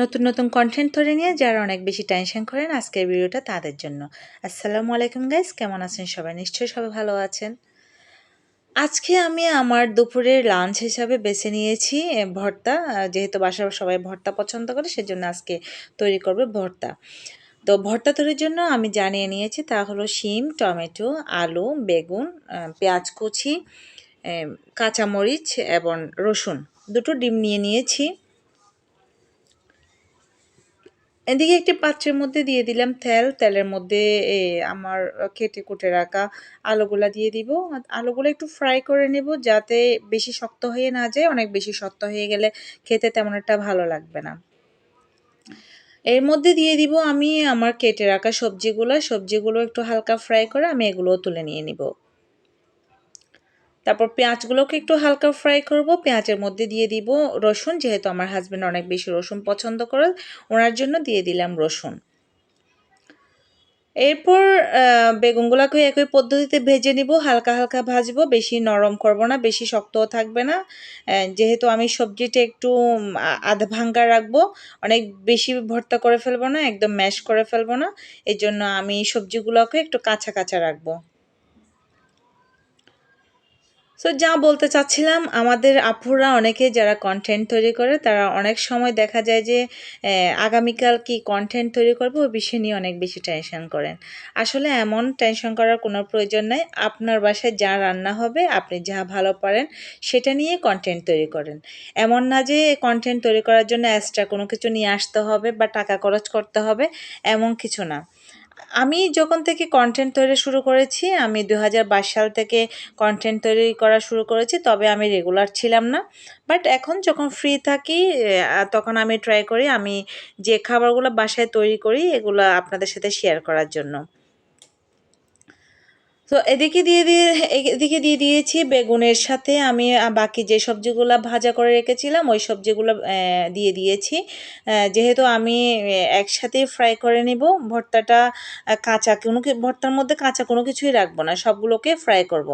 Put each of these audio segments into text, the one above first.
নতুন নতুন কন্টেন্ট ধরে নিয়ে যারা অনেক বেশি টেনশন করেন, আজকের ভিডিওটা তাদের জন্য। আসসালামু আলাইকুম গাইস কেমন আছেন সবাই? নিশ্চয়ই সবাই ভালো আছেন। আজকে আমি আমার দুপুরের লাঞ্চ হিসাবে বেছে নিয়েছি ভর্তা। যেহেতু বাসার সবাই ভর্তা পছন্দ করে, সেজন্য আজকে তৈরি করবে ভর্তা। তো ভর্তা তৈরির জন্য আমি জানিয়ে নিয়েছি, তা হলো শিম, টমেটো, আলু, বেগুন পেঁয়াজ কুচি কাঁচামরিচ এবং রসুন। দুটো ডিম নিয়ে নিয়েছি। এদিকে একটি পাত্রের মধ্যে দিয়ে দিলাম তেল। তেলের মধ্যে আমার কেটে কুটে রাখা আলুগুলা দিয়ে দিব। আলুগুলো একটু ফ্রাই করে নেব যাতে বেশি শক্ত হয়ে না যায়। অনেক বেশি শক্ত হয়ে গেলে খেতে তেমন একটা ভালো লাগবে না। এর মধ্যে দিয়ে দিব আমি আমার কেটে রাখা সবজিগুলো। সবজিগুলো একটু হালকা ফ্রাই করে আমি এগুলো তুলে নিয়ে নিব। তারপর পেঁয়াজগুলোকে একটু হালকা ফ্রাই করব। পেঁয়াজের মধ্যে দিয়ে দিব রসুন, যেহেতু আমার হাজব্যান্ড অনেক বেশি রসুন পছন্দ করে ওনার জন্য দিয়ে দিলাম রসুন। এরপর বেগুনগুলোকে একই পদ্ধতিতে ভেজে নিব, হালকা হালকা ভাজবো, বেশি নরম করব না, বেশি শক্তও থাকবে না। যেহেতু আমি সবজিটা একটু আধ ভাঙ্গা রাখব, অনেক বেশি ভর্তা করে ফেলব না, একদম ম্যাশ করে ফেলব না এই জন্য আমি সবজিগুলোকে একটু কাঁচা কাঁচা রাখব। সো যা বলতে চাচ্ছিলাম, আমাদের আপুরা অনেকে যারা কন্টেন্ট তৈরি করে, তারা অনেক সময় দেখা যায় যে আগামীকাল কি কন্টেন্ট তৈরি করব, ওই বিষয় নিয়ে অনেক বেশি টেনশন করেন। আসলে এমন টেনশন করার কোনো প্রয়োজন নাই। আপনার বাসায় যা রান্না হবে, আপনি যা ভালো পারেন, সেটা নিয়ে কন্টেন্ট তৈরি করেন। এমন না যে কন্টেন্ট তৈরি করার জন্য এক্সট্রা কোনো কিছু নিয়ে আসতে হবে বা টাকা খরচ করতে হবে, এমন কিছু না। আমি যখন থেকে কন্টেন্ট তৈরি শুরু করেছি, আমি দু হাজার বাইশ সাল থেকে কন্টেন্ট তৈরি করা শুরু করেছি, তবে আমি রেগুলার ছিলাম না। বাট এখন যখন ফ্রি থাকি তখন আমি ট্রাই করি, আমি যে খাবারগুলো বাসায় তৈরি করি, এগুলো আপনাদের সাথে শেয়ার করার জন্য। তো এদিকে দিয়ে দিয়ে এদিকে দিয়ে দিয়েছি বেগুনের সাথে। আমি বাকি যে সবজিগুলো ভাজা করে রেখেছিলাম ওই সবজিগুলো দিয়ে দিয়েছি। যেহেতু আমি আহ, একসাথে ফ্রাই করে নিব ভর্তাটা কাঁচা কোনো ভর্তার মধ্যে কাঁচা কোনো কিছুই রাখব না সবগুলোকে ফ্রাই করব।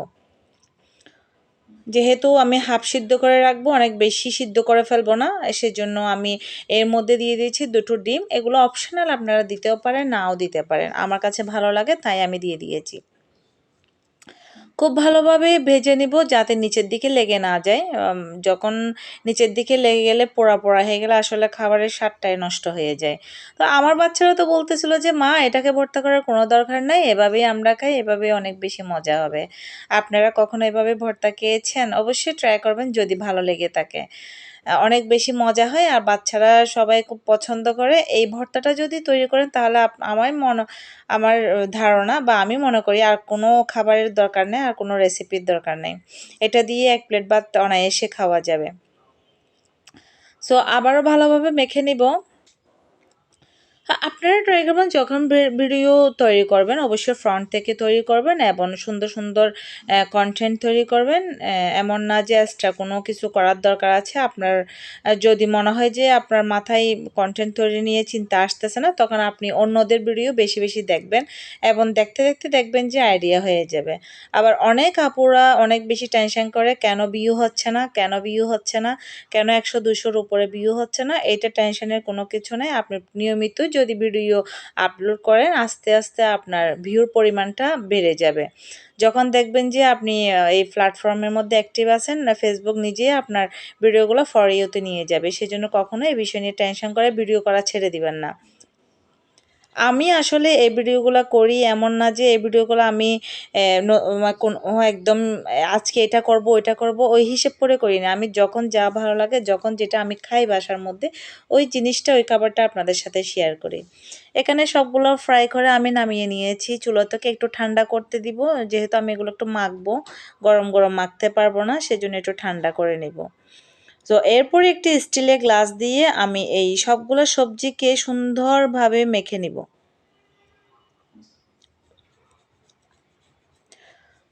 যেহেতু আমি হাফ সিদ্ধ করে রাখব অনেক বেশি সিদ্ধ করে ফেলব না সেজন্য আমি এর মধ্যে দিয়ে দিয়েছি দুটো ডিম। এগুলো অপশনাল আপনারা দিতেও পারেন নাও দিতে পারেন। আমার কাছে ভালো লাগে তাই আমি দিয়ে দিয়েছি। খুব ভালোভাবে ভেজে নিব যাতে নিচের দিকে লেগে না যায়। যখন নিচের দিকে লেগে গেলে পোড়া পোড়া হয়ে গেলে আসলে খাবারের স্বাদটাই নষ্ট হয়ে যায়। তো আমার বাচ্চারা তো বলতেছিল যে, মা, এটাকে ভর্তা করার কোনো দরকার নাই, এভাবেই আমরা খাই এভাবে অনেক বেশি মজা হবে। আপনারা কখনো এভাবে ভর্তা খেয়েছেন? অবশ্যই ট্রাই করবেন যদি ভালো লেগে থাকে। অনেক বেশি মজা হয় আর বাচ্চারা সবাই খুব পছন্দ করে। এই ভর্তাটা যদি তৈরি করেন তাহলে আমার মনে আমার ধারণা বা আমি মনে করি আর কোনো খাবারের দরকার নেই, আর কোনো রেসিপির দরকার নেই। এটা দিয়ে এক প্লেট ভাত অনায়াসে খাওয়া যাবে। সো আবারও ভালোভাবে মেখে নিব। আপনারা ট্রাই করবেন যখন ভিডিও তৈরি করবেন, অবশ্যই ফ্রন্ট থেকে তৈরি করবেন এবং সুন্দর সুন্দর কন্টেন্ট তৈরি করবেন। এমন না যে এক্সট্রা কোনো কিছু করার দরকার আছে। আপনার যদি মনে হয় যে আপনার মাথায় কন্টেন্ট তৈরি নিয়ে চিন্তা আসতেছে না, তখন আপনি অন্যদের ভিডিও বেশি বেশি দেখবেন এবং দেখতে দেখতে দেখবেন যে আইডিয়া হয়ে যাবে। আবার অনেক আপুরা অনেক বেশি টেনশন করে, কেন ভিউ হচ্ছে না, কেন ভিউ হচ্ছে না, কেন একশো দুশোর উপরে ভিউ হচ্ছে না, এটা টেনশনের কোনো কিছু নেই। আপনি নিয়মিত যদি ভিডিও আপলোড করেন, আস্তে আস্তে আপনার ভিউর পরিমাণটা বেড়ে যাবে। যখন দেখবেন যে আপনি এই প্ল্যাটফর্মের মধ্যে অ্যাক্টিভ আছেন, না ফেসবুক নিজেই আপনার ভিডিওগুলো ফর ইউতে নিয়ে যাবে। সেজন্য কখনো এই বিষয় নিয়ে টেনশন করে ভিডিও করা ছেড়ে দিবেন না। আমি আসলে এই ভিডিওগুলো করি এমন না যে এই ভিডিওগুলো আমি কোন একদম আজকে এটা করব, ওইটা করব, ওই হিসেব করে করি না। আমি যখন যা ভালো লাগে, যখন যেটা আমি খাই বাসার মধ্যে, ওই জিনিসটা, ওই খাবারটা আপনাদের সাথে শেয়ার করি। এখানে সবগুলো ফ্রাই করে আমি নামিয়ে নিয়েছি। চুলো থেকে একটু ঠান্ডা করতে দিব, যেহেতু আমি এগুলো একটু মাখবো, গরম গরম মাখতে পারব না, সেজন্য একটু ঠান্ডা করে নিব। তো এরপরে একটি স্টিলের গ্লাস দিয়ে আমি এই সবগুলো সবজিকে সুন্দরভাবে মেখে নিব।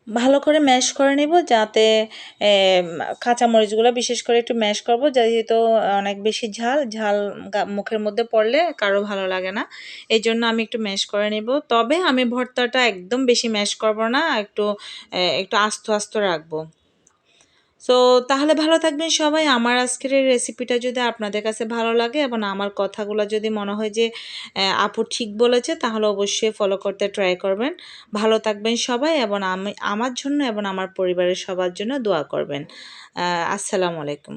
ভালো করে ম্যাশ করে নিব যাতে কাঁচামরিচগুলো বিশেষ করে একটু ম্যাশ করব যেহেতু অনেক বেশি ঝাল ঝাল মুখের মধ্যে পড়লে কারও ভালো লাগে না। এই জন্য আমি একটু ম্যাশ করে নিব। তবে আমি ভর্তাটা একদম বেশি ম্যাশ করব না, একটু একটু আস্ত আস্ত রাখব। সো তাহলে ভালো থাকবেন সবাই। আমার আজকের এই রেসিপিটা যদি আপনাদের কাছে ভালো লাগে এবং আমার কথাগুলো যদি মনে হয় যে আপু ঠিক বলেছে, তাহলে অবশ্যই ফলো করতে ট্রাই করবেন। ভালো থাকবেন সবাই এবং আমি, আমার জন্য এবং আমার পরিবারের সবার জন্য দোয়া করবেন। আসসালামু আলাইকুম।